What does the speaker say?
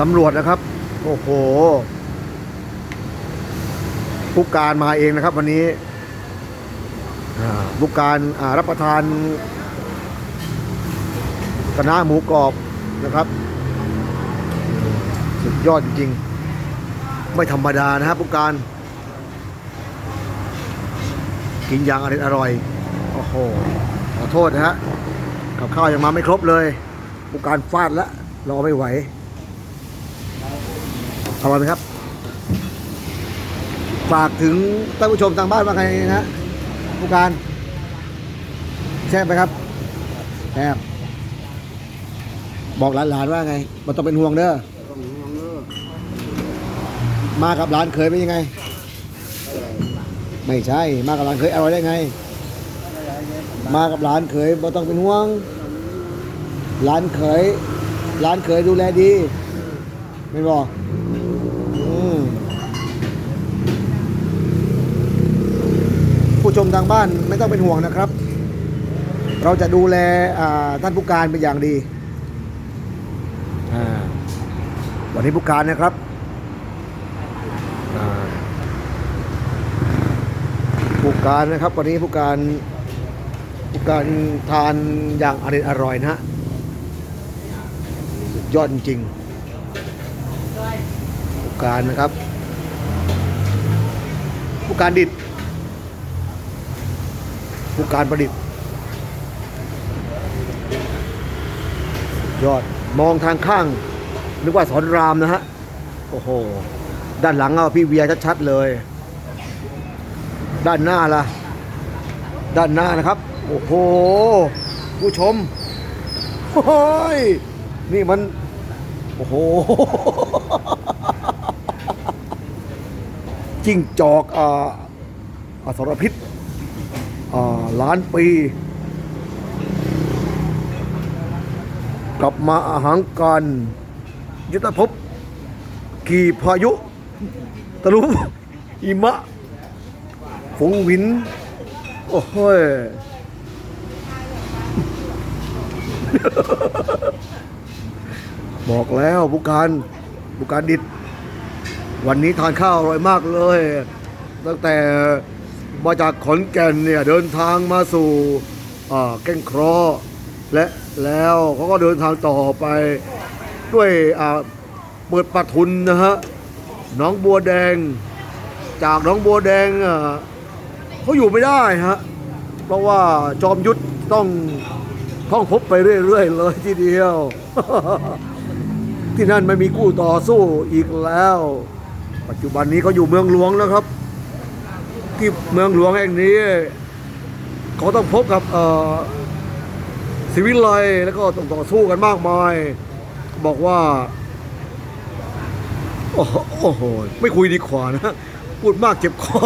ตำรวจนะครับ โอ้โห ผู้การมาเองนะครับ วันนี้ผู้การรับประทานคณะหมูกรอบนะครับ สุดยอดจริงๆ ไม่ธรรมดานะครับผู้การ กินอย่างอร่อยอร่อยโอ้โหขอโทษนะฮะกับข้าวยังมาไม่ครบเลยผู้การฟาดแล้วรอไม่ไหว อร่อยไหมครับ ฝากถึงท่านผู้ชมทางบ้านว่าไงนะผู้การแซ่บไหมครับแซ่บบอกหลานๆว่าไงมันต้องเป็นห่วงเด้อมากับหลานเคยเป็นยังไง ไม่ใช่ มากับหลานเคยอร่อยได้ไง มากับหลานเคยบ่ต้องเป็นห่วงหลานเคยหลานเคยดูแลดี ไม่บอกอืม ผู้ชมทางบ้านไม่ต้องเป็นห่วงนะครับ เราจะดูแลอ่าท่านผู้การเป็นอย่างดีอ่าวันนี้ผู้การนะครับอ่าผู้การนะครับวันนี้ผู้การผู้การทานอย่างอร่อยอร่อยนะฮะสุดยอดจริงๆผู้การนะครับ ผู้การดิด ผู้การประดิษฐ์ยอดมองทางข้าง นึกว่าสอนรามนะฮะ โอ้โห ด้านหลังเอาพี่เวียชัดๆเลย ด้านหน้าล่ะ ด้านหน้านะครับ โอ้โห ผู้ชมโอ้ยนี่มัน โอ้โหจิ้งจอกอ่าอสรพิษ ล้านปี กลับมาอาหารการยุทธภพขี่พายุ ตะลุหิมะฝงวิน โอ้โหยบอกแล้วผู้การผู้การดิด วันนี้ทานข้าวอร่อยมากเลย ตั้งแต่ มาจากขอนแก่นเนี่ยเดินทางมาสู่แก้งคราะห์และแล้วเขาก็เดินทางต่อไปด้วยเปิดปะทุนนะฮะน้องบัวแดง จากน้องบัวแดงเขาอยู่ไม่ได้ฮะเพราะว่าจอมยุทธต้องท่องพบไปเรื่อยๆเลยทีเดียว ที่นั่นไม่มีกู้ต่อสู้อีกแล้ว ปัจจุบันนี้เขาอยู่เมืองหลวงแล้วครับ ที่เมืองหลวงแห่งนี้เขาต้องพบกับสิวิไลแล้วก็ต้องต่อสู้กันมากมาย บอกว่า โอ้โหโอ้โหไม่คุยดีกว่านะ พูดมากเจ็บคอ